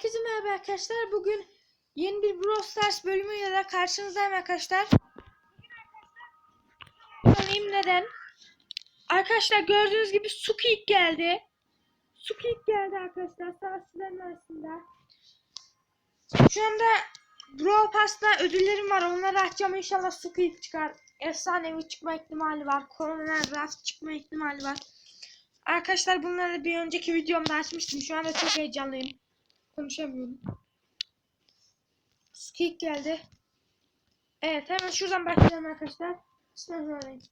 Herkese merhaba arkadaşlar. Bugün yeni bir Brawl Stars bölümüyle de karşınızdayım arkadaşlar. Anlayayım neden? Arkadaşlar gördüğünüz gibi Sukik geldi. Sukik geldi arkadaşlar. Savaşçıların arasında. Şu anda Brawl Pass'ta ödüllerim var. Onları açacağım. İnşallah Sukik çıkar. Efsanevi çıkma ihtimali var. Corona Raft çıkma ihtimali var. Arkadaşlar bunları bir önceki videomda açmıştım. Şu anda çok heyecanlıyım. Konuşamıyorum. Skik geldi. Evet hemen şuradan başlayalım arkadaşlar. Bismillahirrahmanirrahim.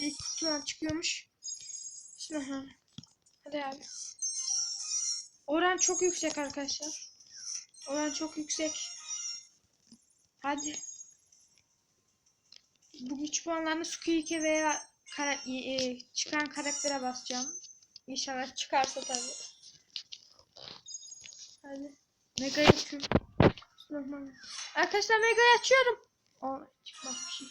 İlk kutudan çıkıyormuş. Bismillahirrahmanirrahim. Hadi abi. Oran çok yüksek arkadaşlar. Oran çok yüksek. Hadi. Bu güç puanlarını Squeak'e veya kara- e, çıkan karaktere basacağım. İnşallah çıkarsa tabii. Hadi. Mega'yı açıyorum. Arkadaşlar Mega'yı açıyorum. Aa çıkmadı bir şey.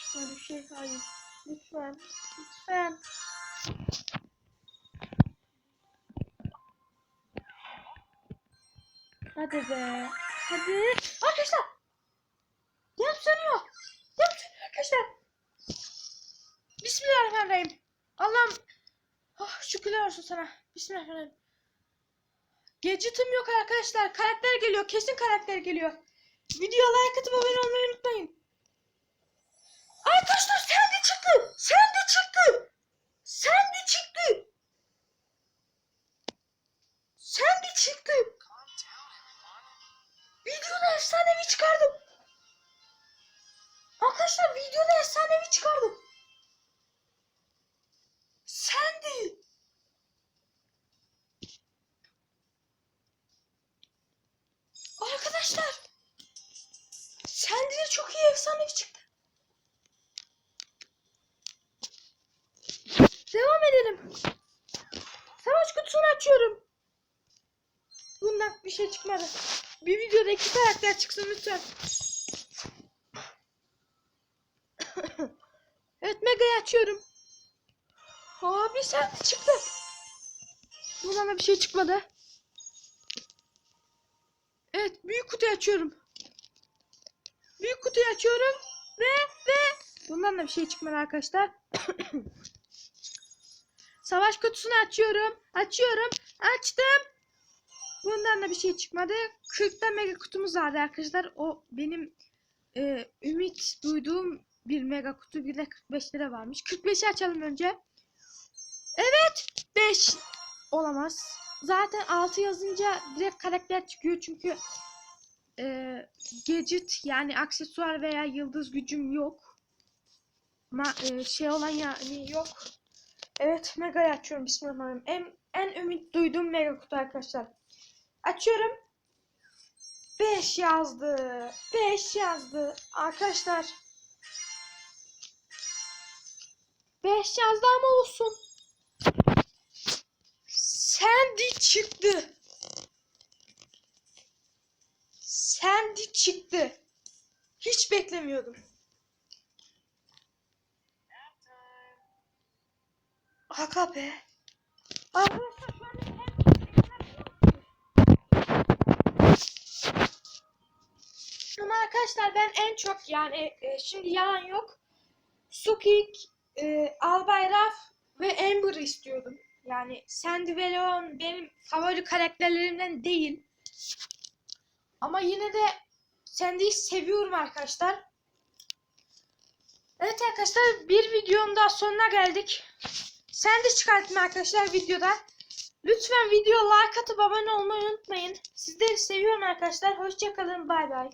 Çıkmadı bir şey. Hayır. Lütfen. Lütfen. Hadi be. Hadi. Arkadaşlar. Yanıp sönüyor. Yanıp sönüyor arkadaşlar. Bismillahirrahmanirrahim. Allah'ım. Oh, şükürler olsun sana. Bismillahirrahmanirrahim. Gadget'ım yok arkadaşlar. Karakter geliyor. Kesin karakter geliyor. Video like atıp abone olmayı unutmayın. Arkadaşlar sen de çıktı. Sen de çıktı. Sen de çıktı. Sen de çıktı. Videoda efsanevi çıkardım. Arkadaşlar videoda efsanevi çıkardım. Sen de. Arkadaşlar. Sandy de çok iyi efsanevi çıktı. Devam edelim. Savaş kutusunu açıyorum. Bundan bir şey çıkmadı. Bir videoda iki karakter çıksın lütfen. evet Mega'yı açıyorum. Abi sen çıktı. Bundan da bir şey çıkmadı. Evet büyük kutuyu açıyorum. Büyük kutuyu açıyorum ve ve bundan da bir şey çıkmadı arkadaşlar. Savaş kutusunu açıyorum. Açıyorum. Açtım. Bundan da bir şey çıkmadı. 40'ta mega kutumuz vardı arkadaşlar. O benim e, ümit duyduğum bir mega kutu. Bir de 45 lira varmış. 45'i açalım önce. Evet. 5 olamaz. Zaten 6 yazınca direkt karakter çıkıyor. Çünkü e, gadget yani aksesuar veya yıldız gücüm yok. Ma e, şey olan yani yok. Evet mega açıyorum bismillahirrahmanirrahim. En, en ümit duyduğum mega kutu arkadaşlar. Açıyorum. 5 yazdı. 5 yazdı. Arkadaşlar. 5 yazdı ama olsun. Sandy çıktı. Sandy çıktı. Hiç beklemiyordum. Aga be. Ama arkadaşlar ben en çok yani e, şimdi yalan yok. Sukik, e, Albayraf ve Amber istiyordum. Yani Sandy ve Leon benim favori karakterlerimden değil. Ama yine de Sandy'yi seviyorum arkadaşlar. Evet arkadaşlar bir videonun daha sonuna geldik. Sandy çıkarttım arkadaşlar videoda. Lütfen video like atıp abone olmayı unutmayın. Sizleri seviyorum arkadaşlar. Hoşçakalın. Bay bay.